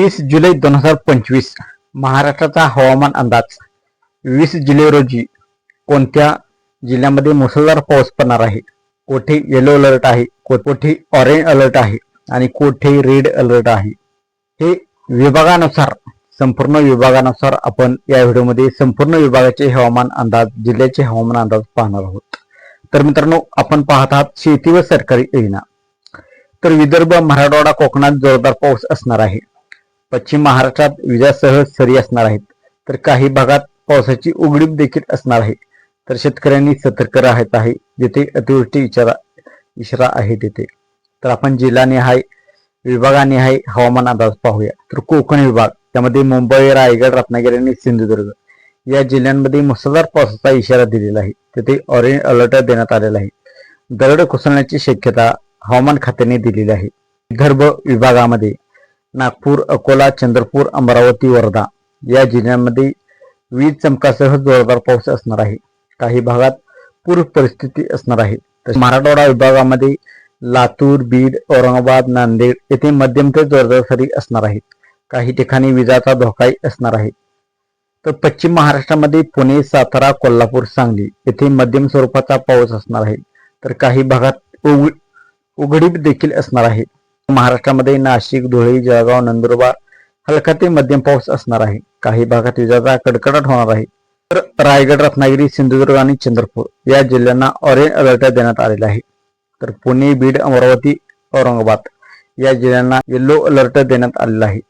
तीस जुलै दोन हजार पंचवीस महाराष्ट्राचा हवामान अंदाज. वीस जुलै रोजी कोणत्या जिल्ह्यामध्ये मुसळधार पाऊस पडणार आहे? कोठे येलो अलर्ट आहे? कोठे ऑरेंज अलर्ट आहे? आणि कोठे रेड अलर्ट आहे? हे विभागानुसार संपूर्ण विभागानुसार आपण या व्हिडिओमध्ये संपूर्ण विभागाचे हवामान अंदाज जिल्ह्याचे हवामान अंदाज पाहणार आहोत. तर मित्रांनो आपण पाहत आहात शेती व सरकारी योजना. तर विदर्भ मराठवाडा कोकणात जोरदार पाऊस असणार आहे. पश्चिम महाराष्ट्रात विजासह सरी असणार आहेत. तर काही भागात पावसाची उघडीप देखील असणार आहे. तर शेतकऱ्यांनी सतर्क राहत आहे. जिथे अतिवृष्टी इशारा इशारा आहे तिथे. तर आपण जिल्हानिहाय विभागानिहाय हवामान अंदाज पाहूया. तर कोकण विभाग त्यामध्ये मुंबई रायगड रत्नागिरी आणि सिंधुदुर्ग या जिल्ह्यांमध्ये मुसळधार पावसाचा इशारा दिलेला आहे. तिथे ऑरेंज अलर्ट देण्यात आलेला आहे. दरड कोसळण्याची शक्यता हवामान खात्याने दिलेली आहे. विदर्भ विभागामध्ये नागपूर अकोला चंद्रपूर अमरावती वर्धा या जिल्ह्यांमध्ये वीज चमकासह जोरदार पाऊस असणार आहे. काही भागात पूर परिस्थिती असणार आहे. तर मराठवाडा विभागामध्ये लातूर बीड औरंगाबाद नांदेड येथे मध्यम ते जोरदार सरी असणार आहेत. काही ठिकाणी विजाचा धोकाही असणार आहे. तर पश्चिम महाराष्ट्रामध्ये पुणे सातारा कोल्हापूर सांगली येथे मध्यम स्वरूपाचा पाऊस असणार आहे. तर काही भागात उघडीप देखील असणार आहे. महाराष्ट्रामध्ये नाशिक धुळे जळगाव नंदुरबार हलका ते मध्यम पाऊस असणार आहे. काही भागात विजाचा कडकडाट होणार आहे. तर रायगड रत्नागिरी सिंधुदुर्ग आणि चंद्रपूर या जिल्ह्यांना ऑरेंज अलर्ट देण्यात आलेला आहे. तर पुणे बीड अमरावती औरंगाबाद या जिल्ह्यांना येलो अलर्ट देण्यात आलेला आहे.